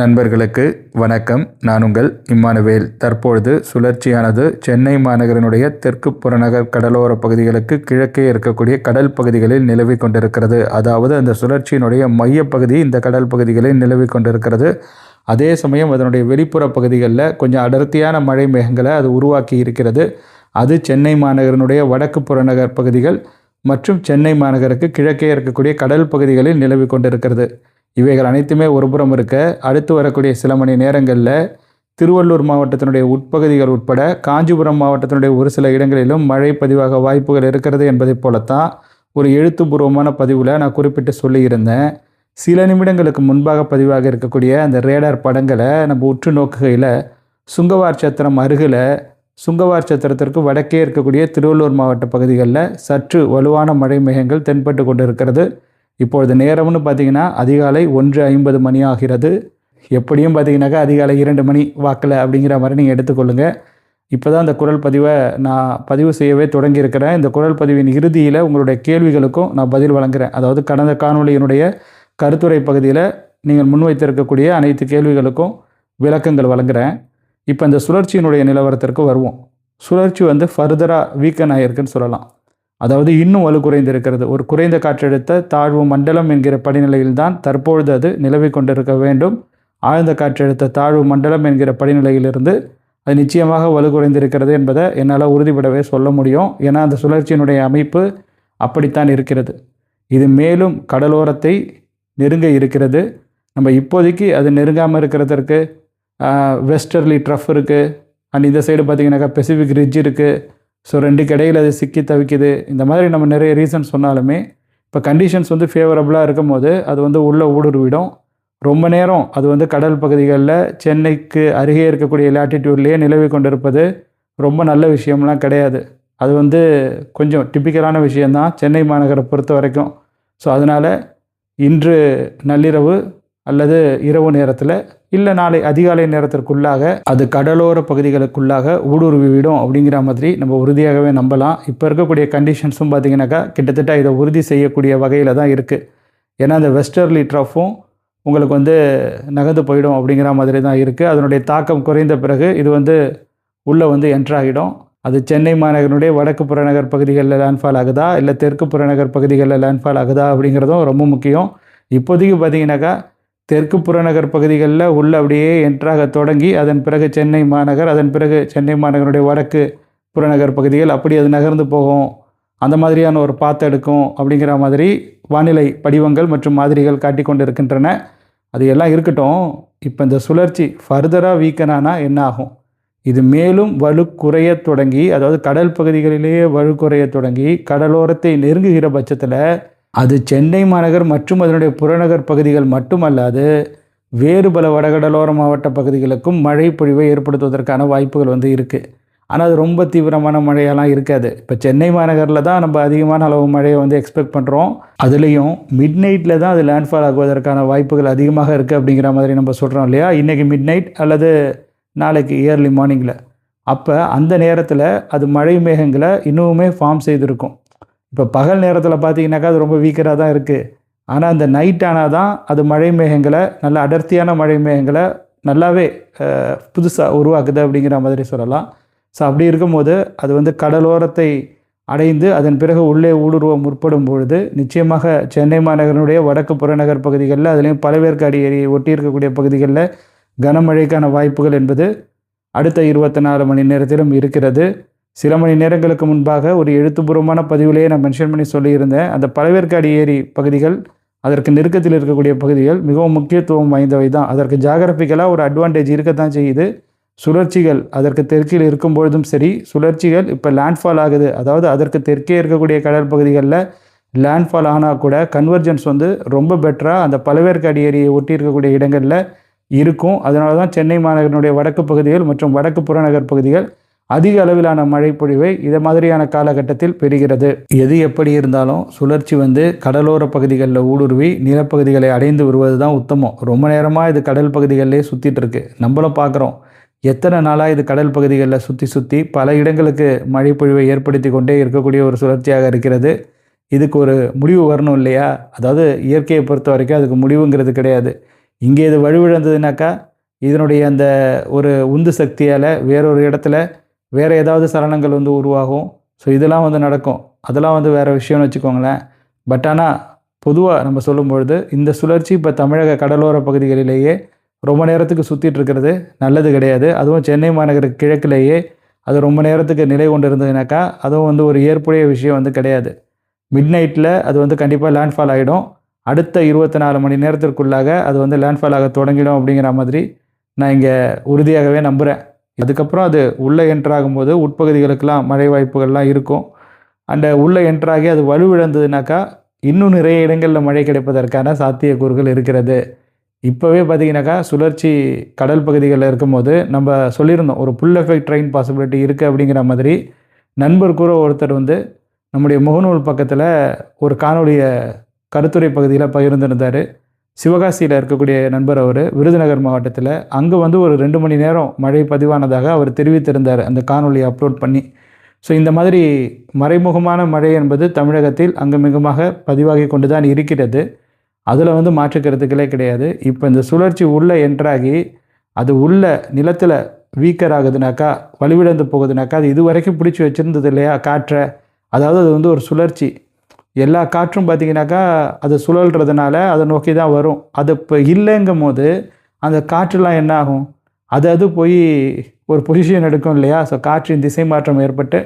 நண்பர்களுக்கு வணக்கம். நான் உங்கள் இம்மானுவேல். தற்பொழுது சுழற்சியானது சென்னை மாநகரினுடைய தெற்கு புறநகர் கடலோர பகுதிகளுக்கு கிழக்கே இருக்கக்கூடிய கடல் பகுதிகளில் நிலவி கொண்டிருக்கிறது. அதாவது அந்த சுழற்சியினுடைய மையப்பகுதி இந்த கடல் பகுதிகளில் நிலவி கொண்டிருக்கிறது. அதே சமயம் அதனுடைய வெளிப்புற பகுதிகளில் கொஞ்சம் அடர்த்தியான மழை மேகங்களை அது உருவாக்கி இருக்கிறது. அது சென்னை மாநகரினுடைய வடக்கு புறநகர் பகுதிகள் மற்றும் சென்னை மாநகருக்கு கிழக்கே இருக்கக்கூடிய கடல் பகுதிகளில் நிலவி கொண்டிருக்கிறது. இவைகள் அனைத்துமே ஒருபுறம் இருக்க அடுத்து வரக்கூடிய சில மணி நேரங்களில் திருவள்ளூர் மாவட்டத்தினுடைய உட்பகுதிகள் உட்பட காஞ்சிபுரம் மாவட்டத்தினுடைய ஒரு சில இடங்களிலும் மழை பதிவாக வாய்ப்புகள் இருக்கிறது என்பதைப் போலத்தான் ஒரு எழுத்துப்பூர்வமான பதிவில் நான் குறிப்பிட்டு சொல்லியிருந்தேன். சில நிமிடங்களுக்கு முன்பாக பதிவாக இருக்கக்கூடிய அந்த ரேடார் படங்களை நம்ம உற்று நோக்குகையில் சுங்கவார் சத்திரம் அருகில் சுங்கவார் சத்திரத்திற்கு வடக்கே இருக்கக்கூடிய திருவள்ளூர் மாவட்ட பகுதிகளில் சற்று வலுவான மழை மேகங்கள் தென்பட்டு கொண்டு இருக்கிறது இப்பொழுது நேரம்னு பார்த்தீங்கன்னா அதிகாலை ஒன்று ஐம்பது மணி ஆகிறது. எப்படியும் பார்த்தீங்கன்னாக்கா அதிகாலை இரண்டு மணி வாக்கில் அப்படிங்கிற மாதிரி நீங்கள் எடுத்துக்கொள்ளுங்க. இப்போ தான் இந்த குரல் பதிவை நான் பதிவு செய்யவே தொடங்கியிருக்கிறேன். இந்த குரல் பதிவின் இறுதியில் உங்களுடைய கேள்விகளுக்கும் நான் பதில் வழங்குறேன் அதாவது கடந்த காணொலியினுடைய கருத்துரை பகுதியில் நீங்கள் முன்வைத்திருக்கக்கூடிய அனைத்து கேள்விகளுக்கும் விளக்கங்கள் வழங்குகிறேன். இப்போ இந்த சுழற்சியினுடைய நிலவரத்திற்கு வருவோம். சுழற்சி வந்து ஃபர்தராக வீக்கன் ஆகிருக்குன்னு சொல்லலாம். அதாவது இன்னும் வலு குறைந்திருக்கிறது. ஒரு குறைந்த காற்றழுத்த தாழ்வு மண்டலம் என்கிற படிநிலையில்தான் தற்பொழுது அது நிலவி கொண்டிருக்க வேண்டும். ஆழ்ந்த காற்றழுத்த தாழ்வு மண்டலம் என்கிற படிநிலையிலிருந்து அது நிச்சயமாக வலு குறைந்திருக்கிறது என்பதை என்னால் உறுதிப்படவே சொல்ல முடியும். ஏன்னா அந்த சுழற்சியினுடைய அமைப்பு அப்படித்தான் இருக்கிறது. இது மேலும் கடலோரத்தை நெருங்க இருக்கிறது. நம்ம இப்போதைக்கு அது நெருங்காமல் இருக்கிறதற்கு வெஸ்டர்லி ட்ரஃப் இருக்குது அண்ட் இந்த சைடு பார்த்தீங்கன்னாக்கா பெசிஃபிக் ரிட்ஜ் இருக்குது ஸோ ரெண்டுக்கு இடையில் அது சிக்கி தவிக்குது. இந்த மாதிரி நம்ம நிறைய ரீசன் சொன்னாலுமே இப்போ கண்டிஷன்ஸ் வந்து ஃபேவரபுளாக இருக்கும் போது அது வந்து உள்ளே ஊடுருவிடும். ரொம்ப நேரம் அது வந்து கடல் பகுதிகளில் சென்னைக்கு அருகே இருக்கக்கூடிய லேட்டிடியூட்லேயே நிலவி கொண்டிருப்பது ரொம்ப நல்ல விஷயம்லாம் கிடையாது. அது வந்து கொஞ்சம் டிப்பிக்கலான விஷயந்தான் சென்னை மாநகரை பொறுத்த வரைக்கும். ஸோ அதனால் இன்று நள்ளிரவு அல்லது இரவு நேரத்தில் இல்லை நாளை அதிகாலை நேரத்திற்குள்ளாக அது கடலோர பகுதிகளுக்குள்ளாக ஊடுருவி விடும் அப்படிங்கிற மாதிரி நம்ம உறுதியாகவே நம்பலாம். இப்போ இருக்கக்கூடிய கண்டிஷன்ஸும் பார்த்திங்கனாக்கா கிட்டத்தட்ட இதை உறுதி செய்யக்கூடிய வகையில் தான் இருக்குது ஏன்னா அந்த வெஸ்டர்லி ட்ரஃபும் உங்களுக்கு வந்து நகர்ந்து போயிடும் அப்படிங்கிற மாதிரி தான் இருக்குது அதனுடைய தாக்கம் குறைந்த பிறகு இது வந்து உள்ளே வந்து என்ட்ராகிடும் அது சென்னை மாநகரனுடைய வடக்கு புறநகர் பகுதிகளில் லேண்ட்ஃபால் ஆகுதா இல்லை தெற்கு புறநகர் பகுதிகளில் லேண்ட்ஃபால் ஆகுதா அப்படிங்கிறதும் ரொம்ப முக்கியம். இப்போதைக்கு பார்த்தீங்கன்னாக்கா தெற்கு புறநகர் பகுதிகளில் உள்ள அப்படியே என்றாக தொடங்கி அதன் பிறகு சென்னை மாநகர் அதன் பிறகு சென்னை மாநகருடைய வடக்கு புறநகர் பகுதிகள் அப்படி அது நகர்ந்து போகும். அந்த மாதிரியான ஒரு பாத்து எடுக்கும் அப்படிங்கிற மாதிரி வானிலை படிவங்கள் மற்றும் மாதிரிகள் காட்டி கொண்டு இருக்கின்றன அது எல்லாம் இருக்கட்டும் இப்போ இந்த சுழற்சி ஃபர்தராக வீக்கனானா என்ன ஆகும்? இது மேலும் வலு குறைய தொடங்கி அதாவது கடல் பகுதிகளிலேயே வலு குறைய தொடங்கி கடலோரத்தை நெருங்குகிற பட்சத்தில் அது சென்னை மாநகர் மற்றும் அதனுடைய புறநகர் பகுதிகள் மட்டுமல்லாது வேறு பல வடகடலோர மாவட்ட பகுதிகளுக்கும் மழை பொழிவை ஏற்படுத்துவதற்கான வாய்ப்புகள் வந்து இருக்குது ஆனால் அது ரொம்ப தீவிரமான மழையெல்லாம் இருக்காது. இப்போ சென்னை மாநகரில் தான் நம்ம அதிகமான அளவு மழையை வந்து எக்ஸ்பெக்ட் பண்ணுறோம் அதுலேயும் மிட் நைட்டில் தான் அது லேண்ட்ஃபால் ஆகுவதற்கான வாய்ப்புகள் அதிகமாக இருக்குது அப்படிங்கிற மாதிரி நம்ம சொல்கிறோம் இல்லையா? இன்றைக்கி மிட் நைட் அல்லது நாளைக்கு இயர்லி மார்னிங்கில் அப்போ அந்த நேரத்தில் அது மழை மேகங்களை இன்னுமே ஃபார்ம் செய்திருக்கும். இப்போ பகல் நேரத்தில் பார்த்தீங்கன்னாக்கா அது ரொம்ப வீக்கராக தான் இருக்குது ஆனால் அந்த நைட் ஆனால் தான் அது மழை மேகங்களை நல்ல அடர்த்தியான மழை மேகங்களை நல்லாவே புதுசாக உருவாக்குது அப்படிங்கிற மாதிரி சொல்லலாம். ஸோ அப்படி இருக்கும்போது அது வந்து கடலோரத்தை அடைந்து அதன் பிறகு உள்ளே ஊடுருவ முற்படும் பொழுது நிச்சயமாக சென்னை மாநகரனுடைய வடக்கு புறநகர் பகுதிகளில் அதுலேயும் பலவேற்கு ஏரியை ஒட்டி இருக்கக்கூடிய பகுதிகளில் கனமழைக்கான வாய்ப்புகள் என்பது அடுத்த இருபத்தி நாலு மணி நேரத்திலும் இருக்கிறது. சில மணி நேரங்களுக்கு முன்பாக ஒரு எழுத்துப்பூர்வமான பதிவிலேயே நான் மென்ஷன் பண்ணி சொல்லியிருந்தேன். அந்த பழவேற்காடு ஏரி பகுதிகள் அதற்கு நெருக்கத்தில் இருக்கக்கூடிய பகுதிகள் மிகவும் முக்கியத்துவம் வாய்ந்தவை தான். அதற்கு ஜாகிரபிக்கலாக ஒரு அட்வான்டேஜ் இருக்கத்தான் செய்யுது. சுழற்சிகள் அதற்கு தெற்கில் இருக்கும் பொழுதும் சரி சுழற்சிகள் இப்போ லேண்ட்ஃபால் ஆகுது. அதாவது அதற்கு தெற்கே இருக்கக்கூடிய கடல் பகுதிகளில் லேண்ட்ஃபால் ஆனால் கூட கன்வர்ஜென்ஸ் வந்து ரொம்ப பெட்டராக அந்த பழவேற்காடு ஏரியை ஒட்டி இருக்கக்கூடிய இடங்களில் இருக்கும். அதனால தான் சென்னை மாநகரனுடைய வடக்கு பகுதிகள் மற்றும் வடக்கு புறநகர் பகுதிகள் அதிக அளவிலான மழைப்பொழிவை இதை மாதிரியான காலகட்டத்தில் பெறுகிறது. எது எப்படி இருந்தாலும் சுழற்சி வந்து கடலோர பகுதிகளில் ஊடுருவி நிலப்பகுதிகளை அடைந்து வருவது தான் உத்தமம். ரொம்ப நேரமாக இது கடல் பகுதிகளிலே சுற்றிட்டு இருக்கு. நம்மளும் பார்க்குறோம் எத்தனை நாளாக இது கடல் பகுதிகளில் சுற்றி சுற்றி பல இடங்களுக்கு மழைப்பொழிவை ஏற்படுத்தி கொண்டே இருக்கக்கூடிய ஒரு சுழற்சியாக இருக்கிறது. இதுக்கு ஒரு முடிவு வரணும் இல்லையா? அதாவது இயற்கையை பொறுத்த வரைக்கும் அதுக்கு முடிவுங்கிறது கிடையாது. இங்கே இது வலுவிழந்ததுனாக்கா இதனுடைய அந்த ஒரு உந்து சக்தியால் வேறொரு இடத்துல வேறு ஏதாவது சலனங்கள் வந்து உருவாகும். ஸோ இதெல்லாம் வந்து நடக்கும். அதெல்லாம் வந்து வேறு விஷயம்னு வச்சுக்கோங்களேன். பட் ஆனால் பொதுவாக நம்ம சொல்லும்பொழுது இந்த சுழற்சி இப்போ தமிழக கடலோர பகுதிகளிலேயே ரொம்ப நேரத்துக்கு சுற்றிட்டு இருக்கிறது நல்லது கிடையாது. அதுவும் சென்னை மாநகர கிழக்கிலேயே அது ரொம்ப நேரத்துக்கு நிலை கொண்டு இருந்ததுனாக்கா அதுவும் வந்து ஒரு ஏற்புடைய விஷயம் வந்து கிடையாது. மிட் நைட்டில் அது வந்து கண்டிப்பாக லேண்ட்ஃபால் ஆகிடும் அடுத்த இருபத்தி நாலு மணி நேரத்திற்குள்ளாக அது வந்து லேண்ட்ஃபால் ஆக தொடங்கிடும் அப்படிங்கிற மாதிரி நான் இங்கே உறுதியாகவே நம்புகிறேன் அதுக்கப்புறம் அது உள்ளே என்ட்ராகும்போது உட்பகுதிகளுக்கெல்லாம் மழை வாய்ப்புகள்லாம் இருக்கும். அந்த உள்ளே என்ட்ராகி அது வலுவிழந்ததுனாக்கா இன்னும் நிறைய இடங்களில் மழை கிடைப்பதற்கான சாத்தியக்கூறுகள் இருக்கிறது. இப்போவே பார்த்தீங்கன்னாக்கா சுழற்சி கடல் பகுதிகளில் இருக்கும்போது நம்ம சொல்லியிருந்தோம் ஒரு புல் எஃபெக்ட் ட்ரெயின் பாசிபிலிட்டி இருக்குது அப்படிங்கிற மாதிரி. நண்பர் கூட ஒருத்தர் வந்து நம்முடைய முகநூல் பக்கத்தில் ஒரு காணொலியை கருத்துரை பகுதியில் பகிர்ந்திருந்தார். சிவகாசியில் இருக்கக்கூடிய நண்பர் அவர் விருதுநகர் மாவட்டத்தில் அங்கே வந்து ஒரு ரெண்டு மணி நேரம் மழை பதிவானதாக அவர் தெரிவித்திருந்தார். அந்த காணொலியை அப்லோட் பண்ணி. ஸோ இந்த மாதிரி மறைமுகமான மழை என்பது தமிழகத்தில் அங்குமிகுமாக பதிவாகி கொண்டு தான் இருக்கிறது. அதில் வந்து மாற்றுக்கிறதுக்களே கிடையாது. இப்போ இந்த சுழற்சி உள்ளே என்றாகி அது உள்ள நிலத்தில் வீக்கர் ஆகுதுனாக்கா வலுவிழந்து போகுதுனாக்கா அது இது வரைக்கும் பிடிச்சி வச்சுருந்தது இல்லையா? காற்றை அதாவது அது வந்து ஒரு சுழற்சி. எல்லா காற்றும் பார்த்தீங்கன்னாக்கா அது சுழல்றதுனால அதை நோக்கி தான் வரும். அது இப்போ இல்லைங்கும் போது அந்த காற்றுலாம் என்ன ஆகும் அது அது போய் ஒரு பொசிஷன் எடுக்கும் இல்லையா? ஸோ காற்றின் திசை மாற்றம் ஏற்பட்டு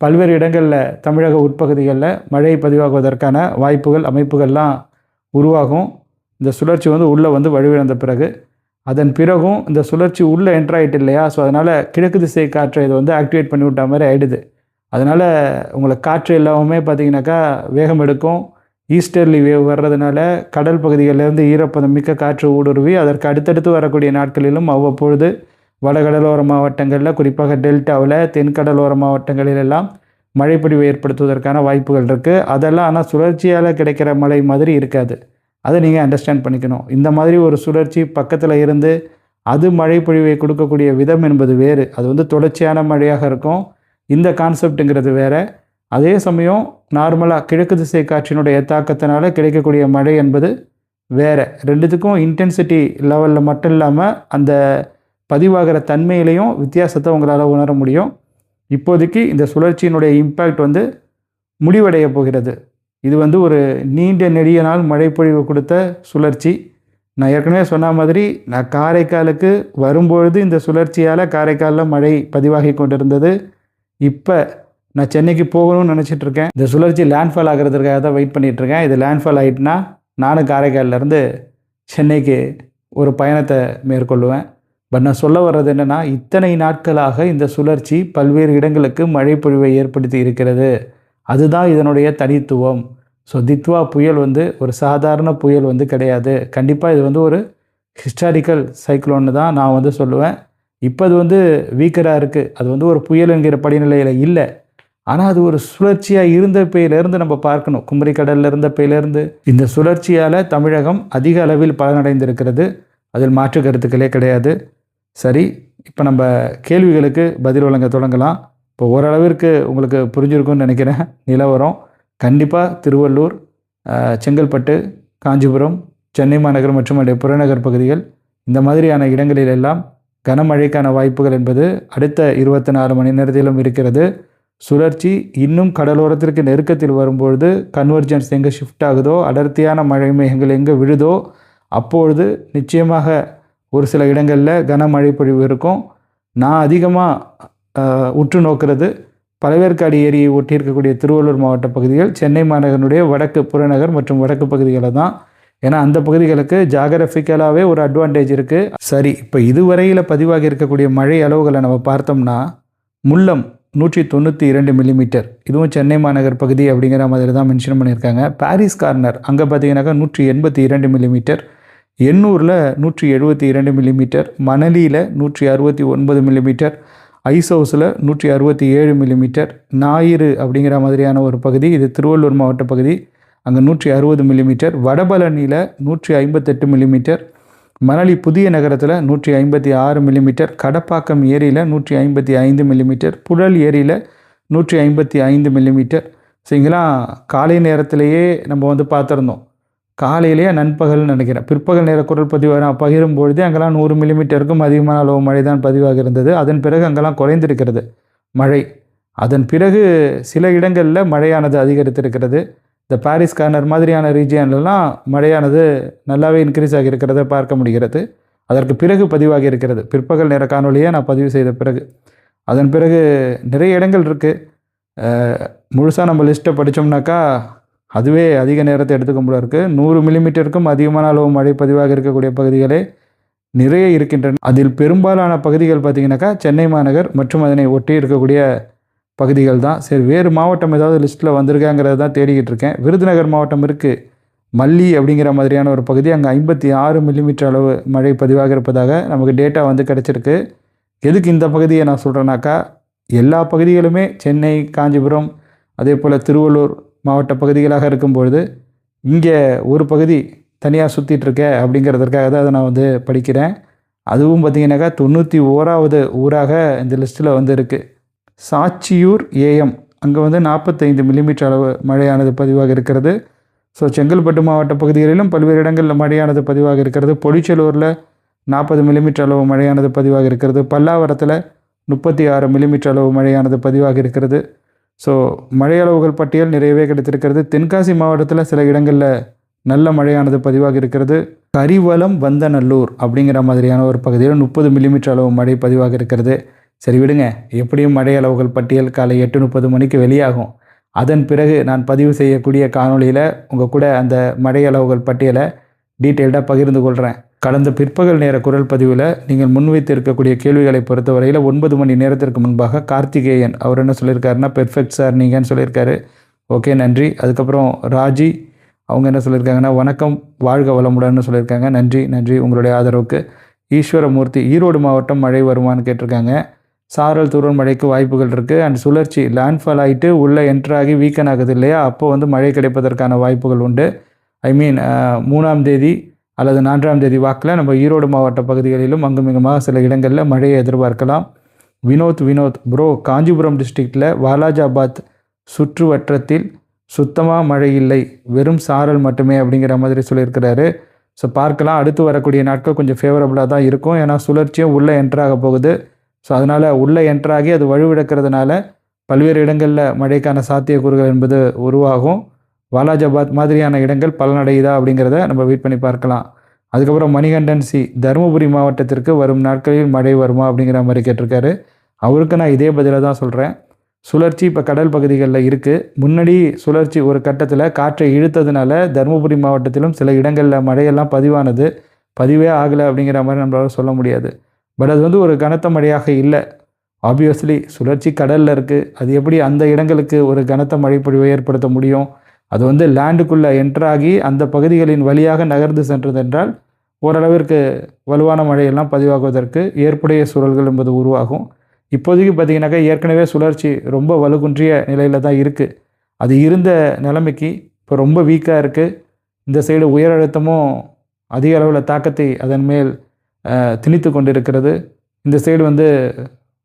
பல்வேறு இடங்களில் தமிழக உட்பகுதிகளில் மழை பதிவாகுவதற்கான வாய்ப்புகள் அமைப்புகள்லாம் உருவாகும். இந்த சுழற்சி வந்து உள்ளே வந்து வலுவிழந்த பிறகு அதன் பிறகும் இந்த சுழற்சி உள்ளே என்ட்ராயிட்டு இல்லையா? ஸோ அதனால் கிழக்கு திசை காற்றை இதை வந்து ஆக்டிவேட் பண்ணி விட்ட மாதிரி ஆகிடுது அதனால் உங்களை காற்று எல்லாமே பார்த்தீங்கன்னாக்கா வேகம் எடுக்கும். ஈஸ்டர்லி வேவ் வர்றதுனால கடல் பகுதிகளிலேருந்து ஈரப்பதம் மிக்க காற்று ஊடுருவி அதற்கு அடுத்தடுத்து வரக்கூடிய நாட்களிலும் அவ்வப்பொழுது வடகடலோர மாவட்டங்களில் குறிப்பாக டெல்டாவில் தென்கடலோர மாவட்டங்களிலெல்லாம் மழைப்பொழிவு ஏற்படுத்துவதற்கான வாய்ப்புகள் இருக்குது அதெல்லாம் ஆனால் சுழற்சியால் கிடைக்கிற மழை மாதிரி இருக்காது. அதை நீங்கள் அண்டர்ஸ்டாண்ட் பண்ணிக்கணும். இந்த மாதிரி ஒரு சுழற்சி பக்கத்தில் இருந்து அது மழைப்பொழிவை கொடுக்கக்கூடிய விதம் என்பது வேறு. அது வந்து தொடர்ச்சியான மழையாக இருக்கும். இந்த கான்செப்ட்டுங்கிறது வேறு. அதே சமயம் நார்மலாக கிழக்கு திசை காற்றினுடைய தாக்கத்தினால கிடைக்கக்கூடிய மழை என்பது வேறு. ரெண்டுத்துக்கும் இன்டென்சிட்டி லெவலில் மட்டும் இல்லாமல் அந்த பதிவாகிற தன்மையிலையும் வித்தியாசத்தை உங்களால் உணர முடியும். இப்போதைக்கு இந்த சுழற்சியினுடைய இம்பேக்ட் வந்து முடிவடைய போகிறது. இது வந்து ஒரு நீண்ட நெடிய நாள் மழைப்பொழிவு கொடுத்த சுழற்சி. நான் ஏற்கனவே சொன்ன மாதிரி நான் காரைக்காலுக்கு வரும்பொழுது இந்த சுழற்சியால் காரைக்காலில் மழை பதிவாகி கொண்டிருந்தது. இப்போ நான் சென்னைக்கு போகணும்னு நினச்சிட்டு இருக்கேன் இந்த சுழற்சி லேண்ட்ஃபால் ஆகிறதுக்காக தான் வெயிட் பண்ணிகிட்ருக்கேன் இது லேண்ட்ஃபால் ஆகிட்டுனா நானும் காரைக்காலிலேருந்து சென்னைக்கு ஒரு பயணத்தை மேற்கொள்ளுவேன். பட் நான் சொல்ல வர்றது என்னென்னா இத்தனை நாட்களாக இந்த சுழற்சி பல்வேறு இடங்களுக்கு மழைப்பொழிவை ஏற்படுத்தி இருக்கிறது. அதுதான் இதனுடைய தனித்துவம். ஸோ தித்வா புயல் வந்து ஒரு சாதாரண புயல் வந்து கிடையாது. கண்டிப்பாக இது வந்து ஒரு ஹிஸ்டாரிக்கல் சைக்ளோன்னு தான் நான் வந்து சொல்லுவேன். இப்போ அது வந்து வீக்கராக இருக்குது அது வந்து ஒரு புயல் என்கிற படிநிலையில் இல்லை. ஆனால் அது ஒரு சுழற்சியாக இருந்த பையிலேருந்து நம்ம பார்க்கணும். குமரி கடலில் இருந்த பையிலேருந்து இந்த சுழற்சியால் தமிழகம் அதிக அளவில் பலனடைந்திருக்கிறது. அதில் மாற்று கருத்துக்களே கிடையாது. சரி இப்போ நம்ம கேள்விகளுக்கு பதில் வழங்க தொடங்கலாம். இப்போ ஓரளவிற்கு உங்களுக்கு புரிஞ்சிருக்கும்னு நினைக்கிறேன். நிலவரம் கண்டிப்பாக திருவள்ளூர் செங்கல்பட்டு காஞ்சிபுரம் சென்னை மாநகரம் மற்றும் அதே புறநகர் பகுதிகள் இந்த மாதிரியான இடங்களிலெல்லாம் கனமழைக்கான வாய்ப்புகள் என்பது அடுத்த இருபத்தி நாலு மணி நேரத்திலும் இருக்கிறது. சுழற்சி இன்னும் கடலோரத்திற்கு நெருக்கத்தில் வரும்பொழுது கன்வர்ஜென்ஸ் எங்கே ஷிஃப்ட் ஆகுதோ அடர்த்தியான மழை மேகங்கள் எங்கே விழுதோ அப்பொழுது நிச்சயமாக ஒரு சில இடங்களில் கனமழை பொழிவு இருக்கும். நான் அதிகமாக உற்று நோக்கிறது பழவேற்காடு ஏரியை ஒட்டி இருக்கக்கூடிய திருவள்ளூர் மாவட்ட பகுதிகள் சென்னை மாநகரனுடைய வடக்கு புறநகர் மற்றும் வடக்கு பகுதிகளை தான் ஏன்னா அந்த பகுதிகளுக்கு ஜாகிரபிக்கலாகவே ஒரு அட்வான்டேஜ் இருக்குது சரி இப்போ இதுவரையில் பதிவாகி இருக்கக்கூடிய மழை அளவுகளை நம்ம பார்த்தோம்னா முல்லம் நூற்றி தொண்ணூற்றி இரண்டு மில்லிமீட்டர் இதுவும் சென்னை மாநகர் பகுதி அப்படிங்கிற மாதிரி தான் மென்ஷன் பண்ணியிருக்காங்க. பாரிஸ் கார்னர் அங்கே பார்த்தீங்கன்னாக்கா நூற்றி எண்பத்தி இரண்டு மில்லிமீட்டர் எண்ணூரில் நூற்றி எழுபத்தி இரண்டு மில்லிமீட்டர் மணலியில் நூற்றி அறுபத்தி ஒன்பது மில்லிமீட்டர் ஐஸ் ஹவுஸில் நூற்றி அறுபத்தி ஏழு மில்லிமீட்டர் ஞாயிறு அப்படிங்கிற மாதிரியான ஒரு பகுதி. இது திருவள்ளூர் மாவட்ட பகுதி. அங்கே நூற்றி அறுபது மில்லிமீட்டர் வடபழனியில் நூற்றி ஐம்பத்தெட்டு மில்லிமீட்டர் மணலி புதிய நகரத்தில் நூற்றி ஐம்பத்தி ஆறு மில்லிமீட்டர் கடப்பாக்கம் ஏரியில் நூற்றி ஐம்பத்தி ஐந்து மில்லிமீட்டர் புழல் ஏரியில் நூற்றி ஐம்பத்தி ஐந்து மில்லிமீட்டர் சரிங்களா காலை நேரத்திலேயே நம்ம வந்து பார்த்துருந்தோம். காலையிலேயே நண்பகல்னு நினைக்கிறேன். பிற்பகல் நேர குரல் பதிவாக நான் பகிரும் பொழுது அங்கெல்லாம் நூறு மில்லிமீட்டருக்கும் அதிகமான அளவு மழை தான் பதிவாக இருந்தது. அதன் பிறகு அங்கெல்லாம் குறைந்திருக்கிறது மழை. அதன் பிறகு சில இடங்களில் மழையானது அதிகரித்திருக்கிறது. இந்த பாரிஸ் கார்னர் மாதிரியான ரீஜியன்லலாம் மழையானது நல்லாவே இன்க்ரீஸ் ஆகியிருக்கிறத பார்க்க முடிகிறது. அதற்கு பிறகு பதிவாகி இருக்கிறது. பிற்பகல் நேர காணொலியை நான் பதிவு செய்த பிறகு. அதன் பிறகு நிறைய இடங்கள் இருக்குது முழுசாக நம்ம லிஸ்ட்டை படித்தோம்னாக்கா அதுவே அதிக நேரத்தை எடுத்துக்கும் போல இருக்குது நூறு மில்லிமீட்டருக்கும் அதிகமான அளவு மழை பதிவாக இருக்கக்கூடிய பகுதிகளே நிறைய இருக்கின்றன. அதில் பெரும்பாலான பகுதிகள் பார்த்திங்கனாக்கா சென்னை மாநகர் மற்றும் அதனை ஒட்டி இருக்கக்கூடிய பகுதிகள் தான். சரி வேறு மாவட்டம் ஏதாவது லிஸ்ட்டில் வந்திருக்காங்கிறத தான் தேடிக்கிட்டு இருக்கேன். விருதுநகர் மாவட்டம் இருக்குது மல்லி அப்படிங்கிற மாதிரியான ஒரு பகுதி அங்கே ஐம்பத்தி ஆறு மில்லிமீட்டர் அளவு மழை பதிவாக இருப்பதாக நமக்கு டேட்டா வந்து கிடச்சிருக்கு. எதுக்கு இந்த பகுதியை நான் சொல்கிறேன்னாக்கா எல்லா பகுதிகளுமே சென்னை காஞ்சிபுரம் அதே போல் திருவள்ளூர் மாவட்ட பகுதிகளாக இருக்கும்பொழுது இங்கே ஒரு பகுதி தனியாக சுற்றிட்டுருக்க அப்படிங்கிறதுக்காக தான் அதை நான் வந்து படிக்கிறேன். அதுவும் பார்த்திங்கனாக்கா தொண்ணூற்றி ஓராவது ஊராக இந்த லிஸ்ட்டில் வந்து இருக்குது சாச்சியூர் ஏஎம். அங்கே வந்து நாற்பத்தைந்து மில்லிமீட்டர் அளவு மழையானது பதிவாக இருக்கிறது. ஸோ செங்கல்பட்டு மாவட்ட பகுதிகளிலும் பல்வேறு இடங்களில் மழையானது பதிவாக இருக்கிறது. பொடிச்சலூரில் நாற்பது மில்லிமீட்டர் அளவு மழையானது பதிவாக இருக்கிறது. பல்லாவரத்தில் முப்பத்தி ஆறு மில்லிமீட்டர் அளவு மழையானது பதிவாக இருக்கிறது. ஸோ மழை அளவுகள் பட்டியல் நிறையவே கிடைத்திருக்கிறது. தென்காசி மாவட்டத்தில் சில இடங்களில் நல்ல மழையானது பதிவாக இருக்கிறது. கரிவலம் வந்தநல்லூர் அப்படிங்கிற மாதிரியான ஒரு பகுதியில் முப்பது மில்லிமீட்டர் அளவு மழை பதிவாக இருக்கிறது. சரி விடுங்க. எப்படியும் மழை அளவுகள் பட்டியல் காலை எட்டு முப்பது மணிக்கு வெளியாகும். அதன் பிறகு நான் பதிவு செய்யக்கூடிய காணொளியில் உங்கள் கூட அந்த மழை அளவுகள் பட்டியலை டீட்டெயில்டாக பகிர்ந்து கொள்கிறேன் கடந்த பிற்பகல் நேர குரல் பதிவில் நீங்கள் முன்வைத்து இருக்கக்கூடிய கேள்விகளை பொறுத்தவரையில் ஒன்பது மணி நேரத்திற்கு முன்பாக கார்த்திகேயன் அவர் என்ன சொல்லியிருக்காருன்னா பெர்ஃபெக்ட் சார் நீங்கன்னு சொல்லியிருக்காரு. ஓகே நன்றி. அதுக்கப்புறம் ராஜி அவங்க என்ன சொல்லியிருக்காங்கன்னா வணக்கம் வாழ்க வளமுடன்னு சொல்லியிருக்காங்க. நன்றி நன்றி உங்களுடைய ஆதரவுக்கு. ஈஸ்வரமூர்த்தி ஈரோடு மாவட்டம் மழை வருமான்னு கேட்டிருக்காங்க. சாரல் தூரல் மழைக்கு வாய்ப்புகள் இருக்குது அண்ட் சுழற்சி லேண்ட்ஃபால் ஆகிட்டு உள்ளே என்ட்ராகி வீக்கன் ஆகுது இல்லையா? அப்போ வந்து மழை கிடைப்பதற்கான வாய்ப்புகள் உண்டு. ஐ மீன் மூணாம் தேதி அல்லது நான்காம் தேதி வாக்கில் நம்ம ஈரோடு மாவட்ட பகுதிகளிலும் அங்குமிங்குமாக சில இடங்களில் மழையை எதிர்பார்க்கலாம். வினோத் வினோத் ப்ரோ காஞ்சிபுரம் டிஸ்ட்ரிக்டில் வாலாஜாபாத் சுற்றுவட்டத்தில் சுத்தமாக மழை இல்லை. வெறும் சாரல் மட்டுமே அப்படிங்கிற மாதிரி சொல்லியிருக்கிறாரு. ஸோ பார்க்கலாம். அடுத்து வரக்கூடிய நாட்கள் கொஞ்சம் ஃபேவரபுளாக தான் இருக்கும். ஏன்னா சுழற்சியும் உள்ளே என்ட்ராக போகுது. ஸோ அதனால் உள்ளே என்ட்ராகி அது வலுவிழக்கிறதுனால பல்வேறு இடங்களில் மழைக்கான சாத்தியக்கூறுகள் என்பது உருவாகும். வாலாஜாபாத் மாதிரியான இடங்கள் பலனடையுதா அப்படிங்கிறத நம்ம வெயிட் பண்ணி பார்க்கலாம். அதுக்கப்புறம் மணிகண்டன் சி தருமபுரி மாவட்டத்திற்கு வரும் நாட்களில் மழை வருமா அப்படிங்கிற மாதிரி கேட்டிருக்காரு. அவருக்கு நான் இதே பதிலாக தான் சொல்கிறேன் சுழற்சி இப்போ கடல் பகுதிகளில் இருக்குது முன்னாடி சுழற்சி ஒரு கட்டத்தில் காற்றை இழுத்ததுனால தருமபுரி மாவட்டத்திலும் சில இடங்களில் மழையெல்லாம் பதிவானது. பதிவே ஆகலை அப்படிங்கிற மாதிரி நம்மளால் சொல்ல முடியாது. பட் அது வந்து ஒரு கனத்த மழையாக இல்லை. ஆப்வியஸ்லி சுழற்சி கடலில் இருக்குது அது எப்படி அந்த இடங்களுக்கு ஒரு கனத்த மழைப்பொழிவை ஏற்படுத்த முடியும்? அது வந்து லேண்டுக்குள்ளே என்ட்ராகி அந்த பகுதிகளின் வழியாக நகர்ந்து சென்றதென்றால் ஓரளவிற்கு வலுவான மழையெல்லாம் பதிவாகுவதற்கு ஏற்புடைய சூழல்கள் என்பது உருவாகும். இப்போதைக்கு பார்த்திங்கனாக்கா ஏற்கனவே சுழற்சி ரொம்ப வலுகுன்றிய நிலையில் தான் இருக்குது அது இருந்த நிலைமைக்கு இப்போ ரொம்ப வீக்காக இருக்குது இந்த சைடு உயர் அழுத்தமும் அதிக அளவில் தாக்கத்தை அதன் மேல் திணித்து கொண்டிருக்கிறது. இந்த சைடு வந்து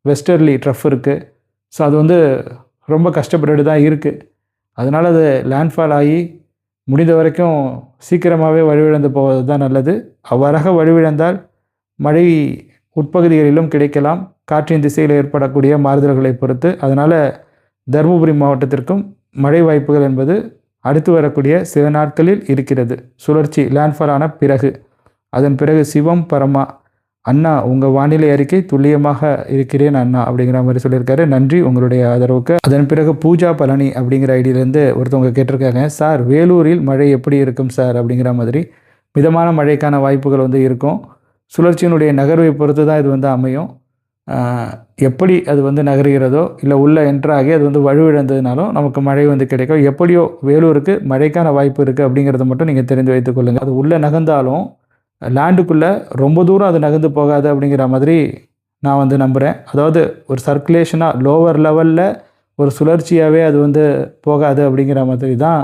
வெஸ்டர்லி ட்ரஃப் இருக்குது ஸோ அது வந்து ரொம்ப கஷ்டப்பட்டு தான் இருக்குது அதனால் அது லேண்ட்ஃபால் ஆகி முடிந்த வரைக்கும் சீக்கிரமாகவே வலுவிழந்து போவது தான் நல்லது. அவ்வாறாக வலுவிழந்தால் மழை உட்பகுதிகளிலும் கிடைக்கலாம். காற்றின் திசையில் ஏற்படக்கூடிய மாறுதல்களை பொறுத்து. அதனால் தருமபுரி மாவட்டத்திற்கும் மழை வாய்ப்புகள் என்பது அடுத்து வரக்கூடிய சில நாட்களில் இருக்கிறது. சுழற்சி லேண்ட்ஃபால் ஆன பிறகு. அதன் பிறகு சிவம் பரமா அண்ணா உங்கள் வானிலை அறிக்கை துல்லியமாக இருக்கிறேன் அண்ணா அப்படிங்கிற மாதிரி சொல்லியிருக்காரு. நன்றி உங்களுடைய ஆதரவுக்கு. அதன் பிறகு பூஜா பழனி அப்படிங்கிற ஐடியிலேருந்து ஒருத்தவங்க கேட்டிருக்காங்க சார் வேலூரில் மழை எப்படி இருக்கும் சார்? அப்படிங்கிற மாதிரி. மிதமான மழைக்கான வாய்ப்புகள் வந்து இருக்கும். சுழற்சியினுடைய நகர்வை பொறுத்து தான் இது வந்து அமையும். எப்படி அது வந்து நகர்கிறதோ இல்லை உள்ளே என்ட்ராகி அது வந்து வலுவிழந்ததுனாலும் நமக்கு மழை வந்து கிடைக்கும். எப்படியோ வேலூருக்கு மழைக்கான வாய்ப்பு இருக்குது அப்படிங்கிறத மட்டும் நீங்கள் தெரிந்து வைத்துக்கொள்ளுங்கள் அது உள்ளே நகர்ந்தாலும் லேண்டுக்குள்ளே ரொம்ப தூரம் அது நகர்ந்து போகாது அப்படிங்கிற மாதிரி நான் வந்து நம்புகிறேன் அதாவது ஒரு சர்க்குலேஷனாக லோவர் லெவலில் ஒரு சுழற்சியாகவே அது வந்து போகாது அப்படிங்கிற மாதிரி தான்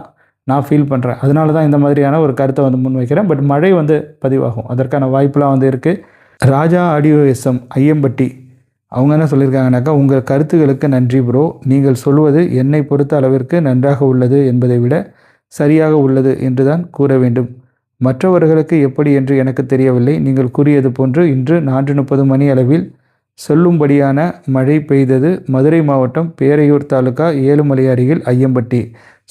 நான் ஃபீல் பண்ணுறேன் அதனால தான் இந்த மாதிரியான ஒரு கருத்தை வந்து முன்வைக்கிறேன். பட் மழை வந்து பதிவாகும். அதற்கான வாய்ப்பெலாம் வந்து இருக்குது ராஜா ஆடியோ எஸ்எம் ஐயம்பட்டி. அவங்க என்ன சொல்லியிருக்காங்கனாக்கா உங்கள் கருத்துகளுக்கு நன்றி ப்ரோ நீங்கள் சொல்வது என்னை பொறுத்த அளவிற்கு நன்றாக உள்ளது என்பதை விட சரியாக உள்ளது என்று தான் கூற வேண்டும். மற்றவர்களுக்கு எப்படி என்று எனக்கு தெரியவில்லை. நீங்கள் கூறியது போன்று இன்று நான்கு முப்பது மணி அளவில் சொல்லும்படியான மழை பெய்தது. மதுரை மாவட்டம் பேரையூர் தாலுகா ஏழுமலை அருகில் ஐயம்பட்டி.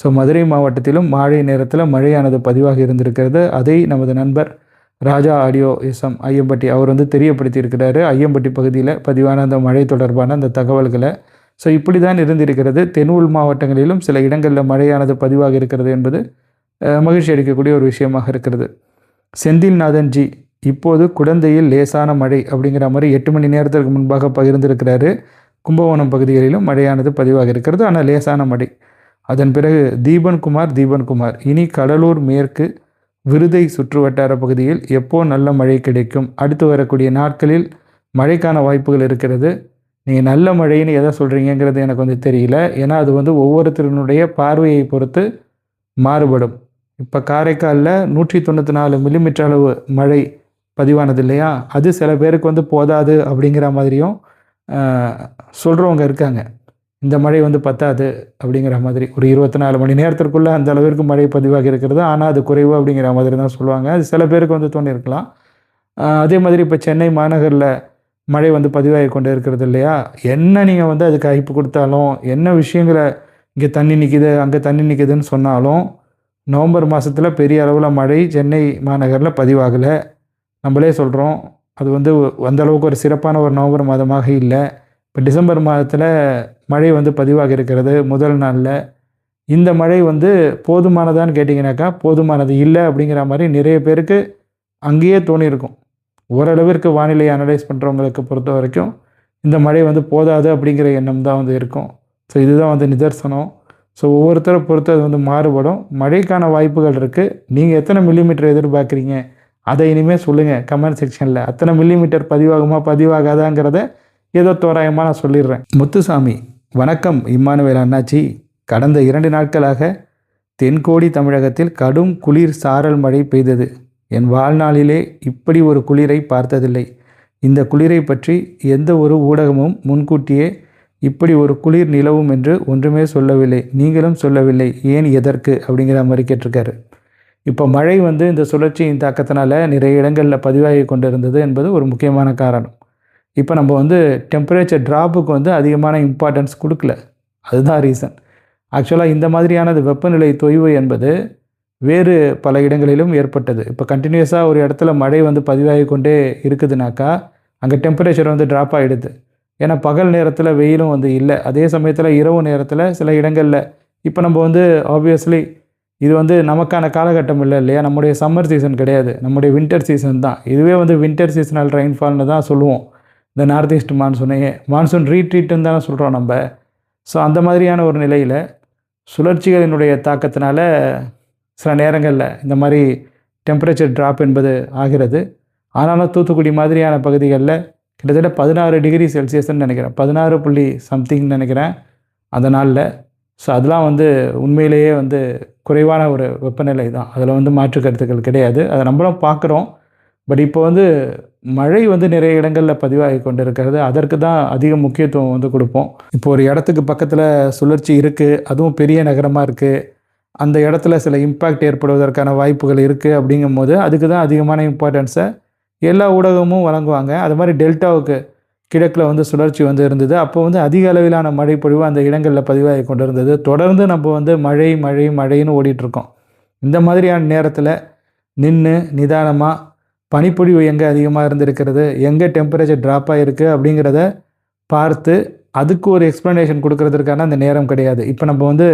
ஸோ மதுரை மாவட்டத்திலும் மாழை நேரத்தில் மழையானது பதிவாக இருந்திருக்கிறது. அதை நமது நண்பர் ராஜா ஆடியோ எஸ்எம் ஐயம்பட்டி அவர் வந்து தெரியப்படுத்தியிருக்கிறாரு. ஐயம்பட்டி பகுதியில் பதிவான அந்த மழை தொடர்பான அந்த தகவல்களை. ஸோ இப்படி தான் இருந்திருக்கிறது. தென் உள் மாவட்டங்களிலும் சில இடங்களில் மழையானது பதிவாக இருக்கிறது என்பது மகிழ்ச்சி அளிக்கக்கூடிய ஒரு விஷயமாக இருக்கிறது. செந்தில்நாதன் ஜி இப்போது குழந்தையில் லேசான மழை அப்படிங்கிற மாதிரி எட்டு மணி நேரத்திற்கு முன்பாக பகிர்ந்திருக்கிறாரு. கும்பகோணம் பகுதிகளிலும் மழையானது பதிவாக இருக்கிறது. ஆனால் லேசான மழை. அதன் பிறகு தீபன்குமார் தீபன்குமார். இனி கடலூர் மேற்கு விருதை சுற்றுவட்டார பகுதியில் எப்போ நல்ல மழை கிடைக்கும்? அடுத்து வரக்கூடிய நாட்களில் மழைக்கான வாய்ப்புகள் இருக்கிறது. நீங்கள் நல்ல மழைன்னு எதை சொல்கிறீங்கிறது எனக்கு வந்து தெரியல. ஏன்னா அது வந்து ஒவ்வொருத்தருனுடைய பார்வையை பொறுத்து மாறுபடும். இப்போ காரைக்காலில் நூற்றி தொண்ணூற்றி நாலு மில்லிமீட்டர் அளவு மழை பதிவானது இல்லையா? அது சில பேருக்கு வந்து போதாது அப்படிங்கிற மாதிரியும் சொல்கிறவங்க இருக்காங்க. இந்த மழை வந்து பத்தாது அப்படிங்கிற மாதிரி. ஒரு இருபத்தி நாலு மணி நேரத்திற்குள்ளே அந்த அளவிற்கு மழை பதிவாகி இருக்கிறது. ஆனால் அது குறைவு அப்படிங்கிற மாதிரி தான் சொல்லுவாங்க. அது சில பேருக்கு வந்து தோணியிருக்கலாம் அதே மாதிரி இப்போ சென்னை மாநகரில் மழை வந்து பதிவாகி கொண்டு இருக்கிறது இல்லையா? என்ன நீங்கள் வந்து அதுக்கு அழைப்பு கொடுத்தாலும் என்ன விஷயங்களை இங்கே தண்ணி நிற்கிது அங்கே தண்ணி நிற்கிதுன்னு சொன்னாலும் நவம்பர் மாதத்தில் பெரிய அளவில் மழை சென்னை மாநகரில் பதிவாகலை. நம்மளே சொல்கிறோம் அது வந்து அந்த அளவுக்கு ஒரு சிறப்பான ஒரு நவம்பர் மாதமாக இல்லை. இப்போ டிசம்பர் மாதத்தில் மழை வந்து பதிவாக இருக்கிறது முதல் நாளில். இந்த மழை வந்து போதுமானதான்னு கேட்டிங்கனாக்கா போதுமானது இல்லை அப்படிங்கிற மாதிரி நிறைய பேருக்கு அங்கேயே தோணியிருக்கும். ஓரளவிற்கு வானிலை அனலைஸ் பண்ணுறவங்களுக்கு பொறுத்த வரைக்கும் இந்த மழை வந்து போதாது அப்படிங்கிற எண்ணம் தான் வந்து இருக்கும். ஸோ இதுதான் வந்து நிதர்சனம். ஸோ ஒவ்வொருத்தரை பொறுத்து அது வந்து மாறுபடும். மழைக்கான வாய்ப்புகள் இருக்குது நீங்கள் எத்தனை மில்லிமீட்டர் எதிர்பார்க்குறீங்க? அதை இனிமேல் சொல்லுங்கள் கமெண்ட் செக்ஷனில் அத்தனை மில்லிமீட்டர் பதிவாகுமா பதிவாகாதாங்கிறத ஏதோ தோராயமாக நான் சொல்லிடுறேன். முத்துசாமி வணக்கம். இம்மானுவேல் அண்ணாச்சி. கடந்த இரண்டு நாட்களாக தென்கோடி தமிழகத்தில் கடும் குளிர் சாரல் மழை பெய்தது. என் வாழ்நாளிலே இப்படி ஒரு குளிரை பார்த்ததில்லை. இந்த குளிரை பற்றி எந்த ஒரு ஊடகமும் முன்கூட்டியே இப்படி ஒரு குளிர் நிலவும் என்று ஒன்றுமே சொல்லவில்லை. நீங்களும் சொல்லவில்லை. ஏன் எதற்கு? அப்படிங்கிற மாதிரி கேட்டிருக்காரு. இப்போ மழை வந்து இந்த சுழற்சியின் தாக்கத்தினால நிறைய இடங்களில் பதிவாகி கொண்டிருந்தது என்பது ஒரு முக்கியமான காரணம். இப்போ நம்ம வந்து டெம்பரேச்சர் ட்ராப்புக்கு வந்து அதிகமான இம்பார்ட்டன்ஸ் கொடுக்கல. அதுதான் ரீசன் ஆக்சுவலாக இந்த மாதிரியானது வெப்பநிலை தொய்வு என்பது வேறு பல இடங்களிலும் ஏற்பட்டது. இப்போ கண்டினியூஸாக ஒரு இடத்துல மழை வந்து பதிவாகி கொண்டே இருக்குதுனாக்கா அங்கே டெம்பரேச்சர் வந்து ட்ராப் ஆகிடுது ஏன்னா பகல் நேரத்தில் வெயிலும் வந்து இல்லை. அதே சமயத்தில் இரவு நேரத்தில் சில இடங்களில் இப்போ நம்ம வந்து ஆப்வியஸ்லி இது வந்து நமக்கான காலகட்டம் இல்லை இல்லையா? நம்முடைய சம்மர் சீசன் கிடையாது. நம்முடைய வின்டர் சீசன் தான். இதுவே வந்து வின்டர் சீசனல் ரெயின்ஃபால்னு தான் சொல்லுவோம். இந்த நார்த் ஈஸ்ட் மான்சூனையே மான்சூன் ரீட்ரீட்டுன்னு தானே சொல்கிறோம் நம்ம. ஸோ அந்த மாதிரியான ஒரு நிலையில் சுழற்சிகளினுடைய தாக்கத்தினால சில நேரங்களில் இந்த மாதிரி டெம்பரேச்சர் ட்ராப் என்பது ஆகிறது. ஆனாலும் தூத்துக்குடி மாதிரியான பகுதிகளில் கிட்டத்தட்ட பதினாறு டிகிரி செல்சியஸ்ன்னு நினைக்கிறேன். பதினாறு புள்ளி சம்திங்னு நினைக்கிறேன். அந்த நாளில். ஸோ அதெல்லாம் வந்து உண்மையிலேயே வந்து குறைவான ஒரு வெப்பநிலை தான். அதில் வந்து மாற்று கருத்துக்கள் கிடையாது. அதை நம்மளும் பார்க்குறோம். பட் இப்போ வந்து மழை வந்து நிறைய இடங்களில் பதிவாகி கொண்டு இருக்கிறது அதற்கு தான் அதிக முக்கியத்துவம் வந்து கொடுப்போம். இப்போ ஒரு இடத்துக்கு பக்கத்தில் சுழற்சி இருக்குது அதுவும் பெரிய நகரமாக இருக்குது அந்த இடத்துல சில இம்பேக்ட் ஏற்படுவதற்கான வாய்ப்புகள் இருக்குது அப்படிங்கும்போது அதுக்கு தான் அதிகமான இம்பார்ட்டன்ஸை எல்லா ஊடகமும் வழங்குவாங்க. அது மாதிரி டெல்டாவுக்கு கிழக்கில் வந்து சுழற்சி வந்து இருந்தது. அப்போ வந்து அதிக அளவிலான மழை பொழிவு அந்த இடங்களில் பதிவாகி கொண்டு இருந்தது தொடர்ந்து நம்ம வந்து மழை மழை மழைன்னு ஓடிட்டுருக்கோம். இந்த மாதிரியான நேரத்தில் நின்று நிதானமாக பனிப்பொழிவு எங்கே அதிகமாக இருந்திருக்கிறது? எங்கே டெம்பரேச்சர் ட்ராப் ஆகிருக்கு அப்படிங்கிறத பார்த்து அதுக்கு ஒரு எக்ஸ்ப்ளனேஷன் கொடுக்கறதுக்கான அந்த நேரம் கிடையாது. இப்போ நம்ம வந்து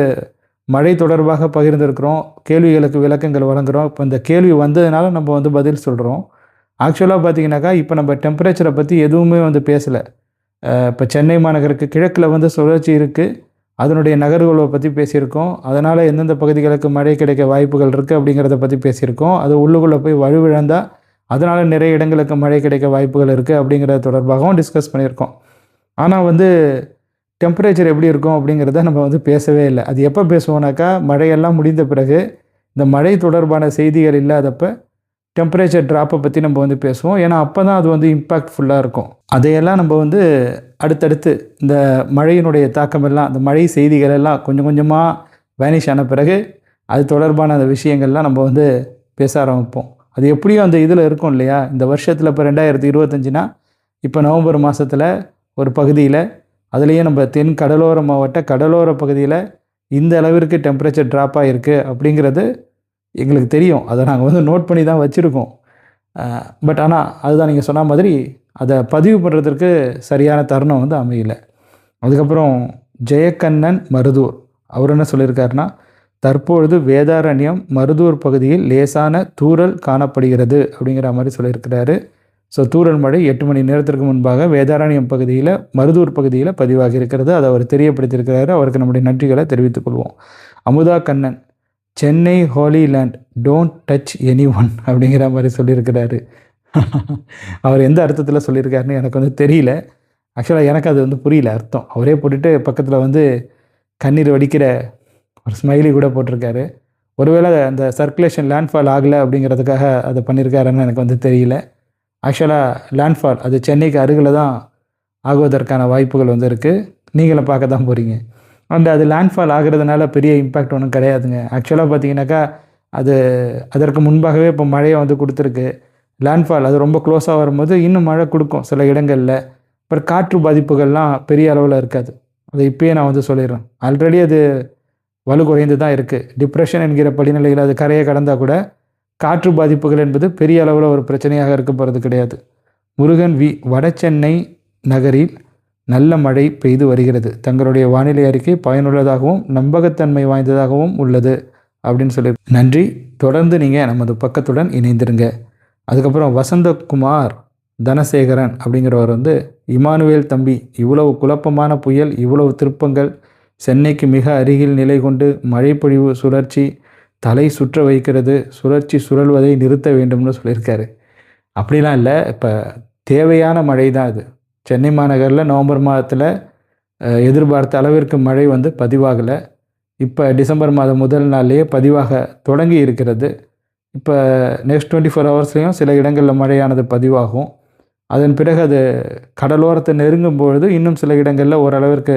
மழை தொடர்பாக பகிர்ந்திருக்கிறோம். கேள்விகளுக்கு விளக்கங்கள் வழங்குகிறோம் இப்போ இந்த கேள்வி வந்ததுனால நம்ம வந்து பதில் சொல்கிறோம் ஆக்சுவலாக பார்த்தீங்கன்னாக்கா இப்போ நம்ம டெம்பரேச்சரை பற்றி எதுவுமே வந்து பேசலை. இப்போ சென்னை மாநகருக்கு கிழக்கில் வந்து சுழற்சி இருக்குது அதனுடைய நகர்வுகளை பற்றி பேசியிருக்கோம். அதனால் எந்தெந்த பகுதிகளுக்கு மழை கிடைக்க வாய்ப்புகள் இருக்குது அப்படிங்கிறத பற்றி பேசியிருக்கோம். அது உள்ளுக்குள்ளே போய் வலுவிழந்தால் அதனால் நிறைய இடங்களுக்கு மழை கிடைக்க வாய்ப்புகள் இருக்குது அப்படிங்கிறது தொடர்பாகவும் டிஸ்கஸ் பண்ணியிருக்கோம். ஆனால் வந்து டெம்பரேச்சர் எப்படி இருக்கும் அப்படிங்கிறத நம்ம வந்து பேசவே இல்லை. அது எப்போ பேசுவோம்னாக்கா மழையெல்லாம் முடிந்த பிறகு இந்த மழை தொடர்பான செய்திகள் இல்லாதப்போ டெம்பரேச்சர் ட்ராப்பை பற்றி நம்ம வந்து பேசுவோம். ஏன்னா அப்போ தான் அது வந்து இம்பாக்ட்ஃபுல்லாக இருக்கும். அதையெல்லாம் நம்ம வந்து அடுத்தடுத்து இந்த மழையினுடைய தாக்கம் எல்லாம் மழை செய்திகள் எல்லாம் கொஞ்சம் கொஞ்சமாக வேனிஷ் ஆன பிறகு அது தொடர்பான அந்த விஷயங்கள்லாம் நம்ம வந்து பேச ஆரம்பிப்போம். அது எப்படியும் அந்த இதில் இருக்கும் இல்லையா? இந்த வருஷத்தில் இப்போ ரெண்டாயிரத்தி இருபத்தஞ்சினா இப்போ நவம்பர் மாதத்தில் ஒரு பகுதியில் அதுலேயும் நம்ம தென் கடலோர மாவட்ட கடலோர பகுதியில் இந்த அளவிற்கு டெம்பரேச்சர் ட்ராப் ஆகிருக்கு அப்படிங்கிறது எங்களுக்கு தெரியும். அதை நாங்கள் வந்து நோட் பண்ணி தான் வச்சுருக்கோம். பட் ஆனால் அதுதான் நீங்கள் சொன்ன மாதிரி அதை பதிவு பண்ணுறதுக்கு சரியான தருணம் வந்து அமையலை. அதுக்கப்புறம் ஜெயக்கண்ணன் மருதூர். அவர் என்ன சொல்லியிருக்காருன்னா தற்பொழுது வேதாரண்யம் மருதூர் பகுதியில் லேசான தூரல் காணப்படுகிறது அப்படிங்கிற மாதிரி சொல்லியிருக்கிறாரு. ஸோ தூரல் மழை எட்டு மணி நேரத்திற்கு முன்பாக வேதாரண்யம் பகுதியில் மருதூர் பகுதியில் பதிவாகி இருக்கிறது. அதை அவர் தெரியப்படுத்தியிருக்கிறாரு. அவருக்கு நம்முடைய நன்றிகளை தெரிவித்துக் கொள்வோம். Amudha Kannan. Chennai holy land don't touch anyone அப்படிங்கிற மாதிரி சொல்லியிருக்கிறாரு. அவர் எந்த அர்த்தத்தில் சொல்லியிருக்காருன்னு எனக்கு வந்து தெரியல. ஆக்சுவலாக எனக்கு அது வந்து புரியல அர்த்தம். அவரே போட்டுட்டு பக்கத்தில் வந்து கண்ணீர் வடிக்கிற ஒரு ஸ்மைலி கூட போட்டிருக்காரு. ஒருவேளை அந்த சர்க்குலேஷன் லேண்ட்ஃபால் ஆகலை அப்படிங்கிறதுக்காக அதை பண்ணியிருக்காருன்னு எனக்கு வந்து தெரியல. ஆக்சுவலாக லேண்ட்ஃபால் அது சென்னைக்கு அருகில் தான் ஆகுவதற்கான வாய்ப்புகள் வந்து இருக்குது நீங்களும் பார்க்க தான் போகிறீங்க அண்ட் அது லேண்ட்ஃபால் ஆகிறதுனால பெரிய இம்பேக்ட் ஒன்றும் கிடையாதுங்க. ஆக்சுவலாக பார்த்தீங்கன்னாக்கா அது அதற்கு முன்பாகவே இப்போ மழையை வந்து கொடுத்துருக்கு. லேண்ட்ஃபால் அது ரொம்ப க்ளோஸாக வரும்போது இன்னும் மழை கொடுக்கும் சில இடங்களில். பட் காற்று பாதிப்புகள்லாம் பெரிய அளவில் இருக்காது. அதை இப்பயே நான் வந்து சொல்லிடுறேன். ஆல்ரெடி அது வலு குறைந்து தான் இருக்குது டிப்ரெஷன் என்கிற படிநிலையில் அது கரையை கடந்தால் கூட காற்று பாதிப்புகள் என்பது பெரிய அளவில் ஒரு பிரச்சனையாக இருக்க போகிறது கிடையாது. முருகன் வி வட சென்னை நகரில் நல்ல மழை பெய்து வருகிறது. தங்களுடைய வானிலை அறிக்கை பயனுள்ளதாகவும் நம்பகத்தன்மை வாய்ந்ததாகவும் உள்ளது அப்படின்னு சொல்லி நன்றி. தொடர்ந்து நீங்கள் நமது பக்கத்துடன் இணைந்திருங்க. அதுக்கப்புறம் வசந்தகுமார் தனசேகரன் அப்படிங்கிறவர் வந்து இமானுவேல் தம்பி இவ்வளவு குழப்பமான புயல் இவ்வளவு திருப்பங்கள் சென்னைக்கு மிக அருகில் நிலை கொண்டு மழைப்பொழிவு சுழற்சி தலை சுற்ற வைக்கிறது சுழற்சி சுழல்வதை நிறுத்த வேண்டும்னு சொல்லியிருக்காரு. அப்படிலாம் இல்லை. இப்போ தேவையான மழை தான் அது. சென்னை மாநகரில் நவம்பர் மாதத்தில் எதிர்பார்த்த அளவிற்கு மழை வந்து பதிவாகலை. இப்போ டிசம்பர் மாதம் முதல் நாள்லேயே பதிவாக தொடங்கி இருக்கிறது. இப்போ நெக்ஸ்ட் டுவெண்ட்டி ஃபோர் ஹவர்ஸ்லேயும் சில இடங்களில் மழையானது பதிவாகும். அதன் பிறகு அது கடலோரத்தை நெருங்கும் பொழுது இன்னும் சில இடங்களில் ஓரளவிற்கு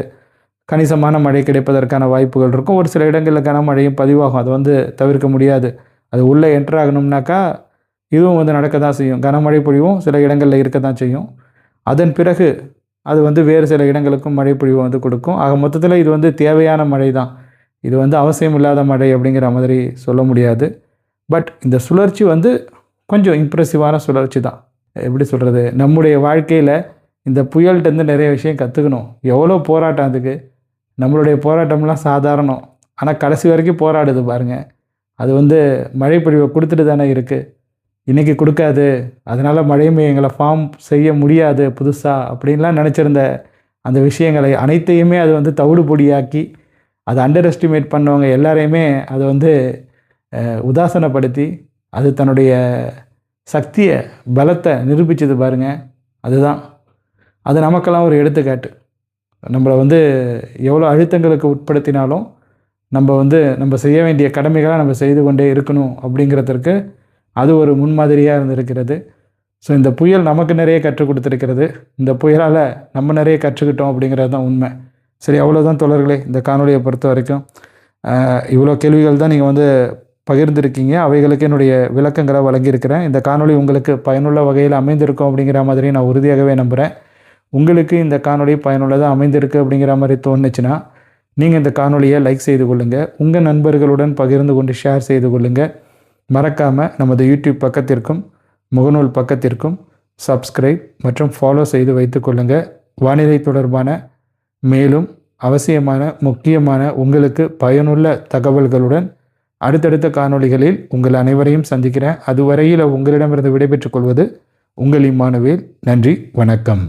கணிசமான மழை கிடைப்பதற்கான வாய்ப்புகள் இருக்கும். ஒரு சில இடங்களில் கனமழையும் பதிவாகும். அது வந்து தவிர்க்க முடியாது. அது உள்ளே என்ட்ராகணும்னாக்கா இதுவும் வந்து நடக்க தான் செய்யும் கனமழை பொழிவும் சில இடங்களில் இருக்க தான் செய்யும். அதன் பிறகு அது வந்து வேறு சில இடங்களுக்கும் மழை பொழிவு வந்து கொடுக்கும். ஆக மொத்தத்தில் இது வந்து தேவையான மழை தான் இது வந்து அவசியம் இல்லாத மழை அப்படிங்கிற மாதிரி சொல்ல முடியாது. பட் இந்த சுழற்சி வந்து கொஞ்சம் இம்ப்ரெசிவான சுழற்சி தான் எப்படி சொல்கிறது நம்முடைய வாழ்க்கையில் இந்த புயல்கிட்டருந்து நிறைய விஷயம் கற்றுக்கணும் எவ்வளோ போராட்டம் அதுக்கு? நம்மளுடைய போராட்டம்லாம் சாதாரணம். ஆனால் கடைசி வரைக்கும் போராடுது பாருங்கள் அது வந்து மழை பொழிவை கொடுத்துட்டு தானே இருக்குது இன்றைக்கி கொடுக்காது அதனால் மழையுமே எங்களை ஃபார்ம் செய்ய முடியாது புதுசாக அப்படின்லாம் நினச்சிருந்த அந்த விஷயங்களை அனைத்தையுமே அது வந்து தவிடு பொடியாக்கி அதை அண்டர் எஸ்டிமேட் பண்ணவங்க எல்லாரையுமே அதை வந்து உதாசனப்படுத்தி அது தன்னுடைய சக்தியை பலத்தை நிரூபித்தது பாருங்கள் அதுதான். அது நமக்கெல்லாம் ஒரு எடுத்துக்காட்டு. நம்மளை வந்து எவ்வளோ அழுத்தங்களுக்கு உட்படுத்தினாலும் நம்ம வந்து நம்ம செய்ய வேண்டிய கடமைகளை நம்ம செய்து கொண்டே இருக்கணும் அப்படிங்கிறதுக்கு அது ஒரு முன்மாதிரியாக இருந்திருக்கிறது. ஸோ இந்த புயல் நமக்கு நிறைய கற்றுக் கொடுத்துருக்கிறது. இந்த புயலால் நம்ம நிறைய கற்றுக்கிட்டோம் அப்படிங்கிறது தான் உண்மை. சரி அவ்வளோதான் தொடர்களே இந்த காணொலியை பொறுத்த வரைக்கும். இவ்வளோ கேள்விகள் தான் நீங்கள் வந்து பகிர்ந்திருக்கீங்க. அவைகளுக்கு என்னுடைய விளக்கங்களை வழங்கியிருக்கிறேன். இந்த காணொலி உங்களுக்கு பயனுள்ள வகையில் அமைந்திருக்கும் அப்படிங்கிற மாதிரி நான் உறுதியாகவே நம்புகிறேன் உங்களுக்கு இந்த காணொலி பயனுள்ளதாக அமைந்திருக்கு அப்படிங்கிற மாதிரி தோணுச்சுன்னா நீங்கள் இந்த காணொலியை லைக் செய்து கொள்ளுங்கள் உங்கள் நண்பர்களுடன் பகிர்ந்து கொண்டு ஷேர் செய்து கொள்ளுங்கள் மறக்காமல் நமது யூடியூப் பக்கத்திற்கும் முகநூல் பக்கத்திற்கும் சப்ஸ்கிரைப் மற்றும் ஃபாலோ செய்து வைத்துக்கொள்ளுங்கள் வானிலை தொடர்பான மேலும் அவசியமான முக்கியமான உங்களுக்கு பயனுள்ள தகவல்களுடன் அடுத்தடுத்த காணொளிகளில் உங்கள் அனைவரையும் சந்திக்கிறேன். அதுவரையில் உங்களிடமிருந்து விடைபெற்றுக் கொள்வது உங்கள் இம்மானுவேல் நன்றி வணக்கம்.